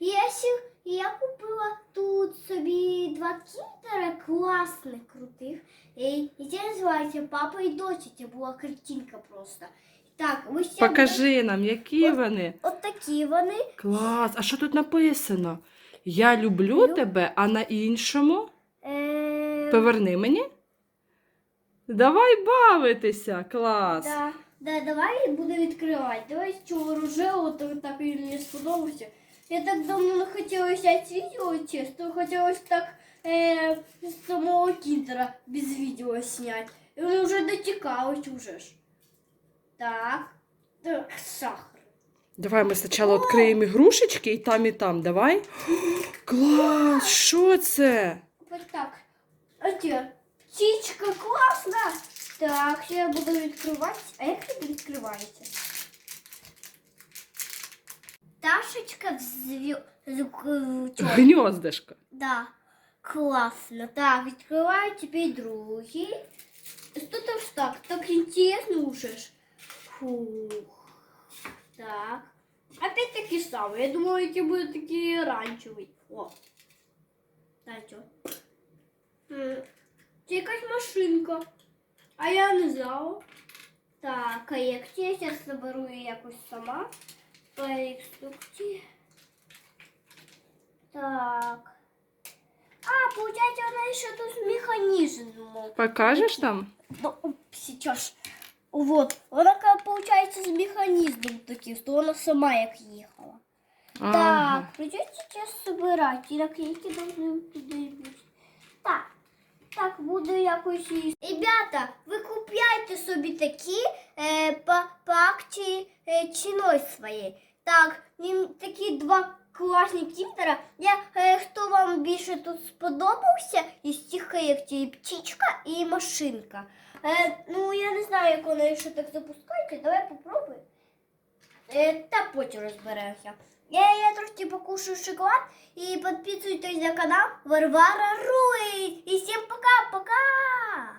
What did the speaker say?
І я, сі- і я купила тут собі два кіндера класних, крутих. І, це називається папа і доча. Це була картинка просто. Так, ви ще Покажи нам, які вони. От такі вони. Клас. А що тут написано? Я люблю Лю- тебе, а на іншому Е, поверни мені. Давай бавитися. Клас. Да, да, давай буду відкривати. Давай з цього рожевого, то так і мені сподобався. Я так давно не хотіла взяти відео, чесно, хотілося так е, з самого кінтера без відео зняти. І воно вже дотікалось уже ж. Так. Так, сахар. Давай ми спочатку відкриємо ігрушечки і там, і там. Давай. Клас! Що це? Ось так. Оце. Птичка класна. Так, ще я буду відкривати. А як це відкривається? Пташечка в зв'ю... з к- чор- Гніздишко. Да, классно. Так, відкриваю теперь другий. Что там ж так? Так интересно уже ж. Фух. Так. Опять таки самые. Я думала, эти будут такие оранжевые. О. Да, что? Це якась машинка. А я не знала. Так, а як це я зараз заберу її якось сама. По інструкції. Так. А, получается, она еще тут механизм. Покажеш там? Ну, оп, сейчас. Вот. Вона, ка- получается, з механізмом таким, що вона сама як їхала. Ага. Так, придется сейчас собирать. І наклейки должны туди бути. Так. Так, буду якось її. Ребята, ви купляйте собі такі е, по, акції е, ціной своєї. Так, такі два класні кіндера. Я, е, хто вам більше тут сподобався із цих колекцій? Птічка і машинка. Е, ну, я не знаю, як вони ще так запускають. Давай попробуємо. Е, та потім розберемося. Я, я трошки покушаю шоколад і підписуйтесь на канал Варвара Руй. І всім пока-пока!